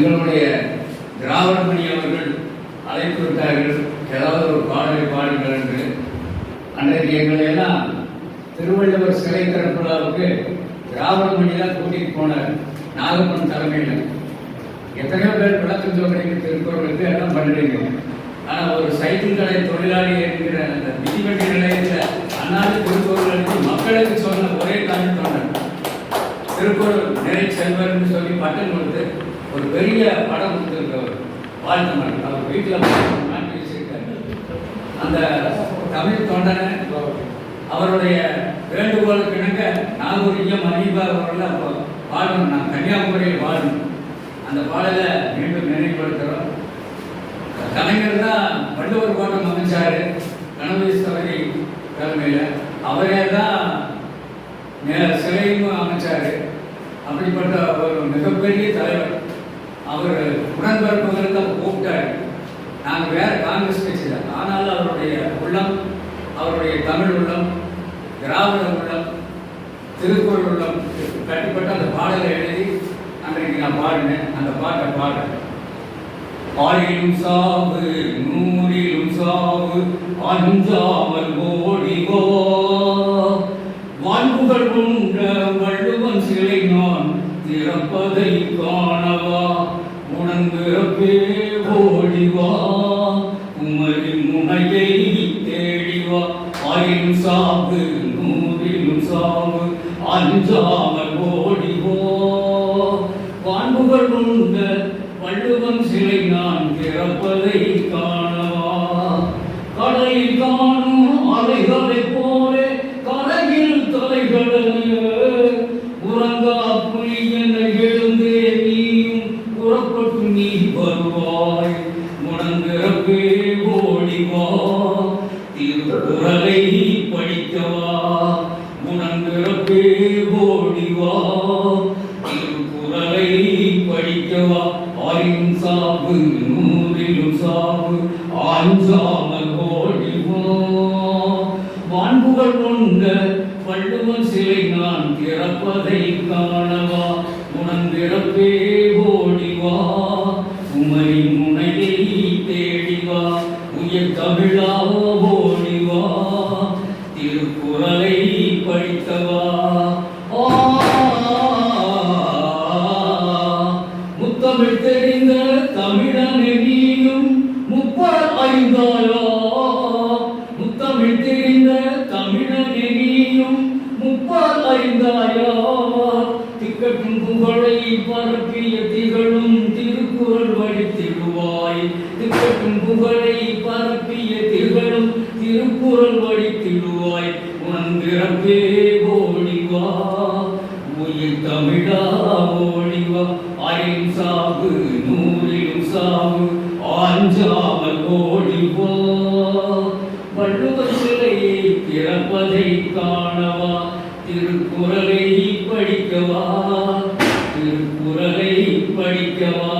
எங்களுடைய திராவிடமணி அவர்கள் அழைப்பு விட்டார்கள். ஏதாவது ஒரு பாடலை பாடுங்கள் என்று. அன்றைக்கு எங்களை எல்லாம் திருவள்ளுவர் சிலை திறப்புலாவுக்கு திராவிடமணி தான் கூட்டிட்டு போனார். நாகப்பன் தலைமையில். எத்தனையோ பேர் விளக்கம் சொல்றீங்க திருக்குறளுக்கு எல்லாம் பண்றீங்க ஆனால் ஒரு சைக்கிள் கடை தொழிலாளி என்கிற அந்த மிதிவண்டி நிலையத்தில் அண்ணாதி திருக்குறளுக்கு மக்களுக்கு சொன்ன ஒரே காரணம் சொன்னார் திருக்குறள் நிறை செல்வர்னு சொல்லி பட்டம் கொடுத்து ஒரு பெரிய படம் கொடுத்துருக்கவர் வாழ்த்து மரம் அவர் வீட்டில் மாட்டி அந்த தமிழ் தொண்டனை அவருடைய வேண்டுகோளுக்கு இணங்க நாகூரியம் அனீபா அவர்கள் அப்போ வாழணும் நான் கன்னியாகுமரியில் வாழணும் அந்த பாடலை மீண்டும் நினைவுபடுத்துகிறோம். கலைஞர் தான் வள்ளுவர் கோட்டம் அமைச்சார் கணபதீஸ்வரி தலைமையில். அவரே தான் சிலையும் அமைச்சார். அப்படிப்பட்ட ஒரு மிகப்பெரிய தலை அவர் உடன்பிறப்புகளுக்கு அப்போ கூப்பிட்டாரு. நாங்கள் வேற காங்கிரஸ் கட்சி தான். ஆனாலும் அவருடைய உள்ளம் அவருடைய தமிழ் உள்ளம் திராவிட உள்ளம் திருக்குறள் உள்ளம் கட்டுப்பட்டு அந்த பாடலை எழுதி அன்றைக்கு நான் பாடினேன். அந்த பாட்டை பாடுறேன். ஆயிலும் சாவு நூறிலும் சாவு அஞ்சாமல் ஓடிவோ வான்புகள் உண்ட வள்ளுவன் சிலை நான் திறப்பதை காணவா உணர்ந்திறப்பே ஓடிவா உமரி முனையை தேடிவா ஆயிலும் சாவு நூறிலும் சாவு. அஞ்சாமல் ஓடிவோ வான்புகள் உண்ட வள்ளுவன் சிலை நான் திறப்பதை காணவா. கடலில் காணும் அலைகள் புறப்பட்டு நீ வருவாய் முடங்கிறப்பே ஓடிவா. திருக்குறளை படிக்கவா. முடங்கிறப்பே ஓடிவா. திருக்குறளை படிக்கவா. ஆயின் சாவு நூறிலும் சாவு ஆஞ்சாமல் ஓடிவா. வான்புகள் கொண்ட வள்ளுவன் சிலை நான் திறப்பதை காண உயர் தமிழா ஓடிவா திருக்குறளை படிக்கவா முத்தமிழ் தெரிந்த தமிழனே நீயும் முப்பர் ஐந்தாயா முத்தமிழ் தெரிந்த தமிழனே நீயும் முப்பர் ஐந்தாயா திக்கட்டும் புகழை பரப்பிய உணர்ந்திறப்பே ஓடிவா உயிர் தமிழா ஓடிவா. அரின் சாவு நூலிலும் சாவு ஆஞ்சாமல் ஓடிவா. வள்ளுவர் சிலையை திறப்பதை காணவா திருக்குறளை படிக்கவா திருக்குறளை படிக்கவா.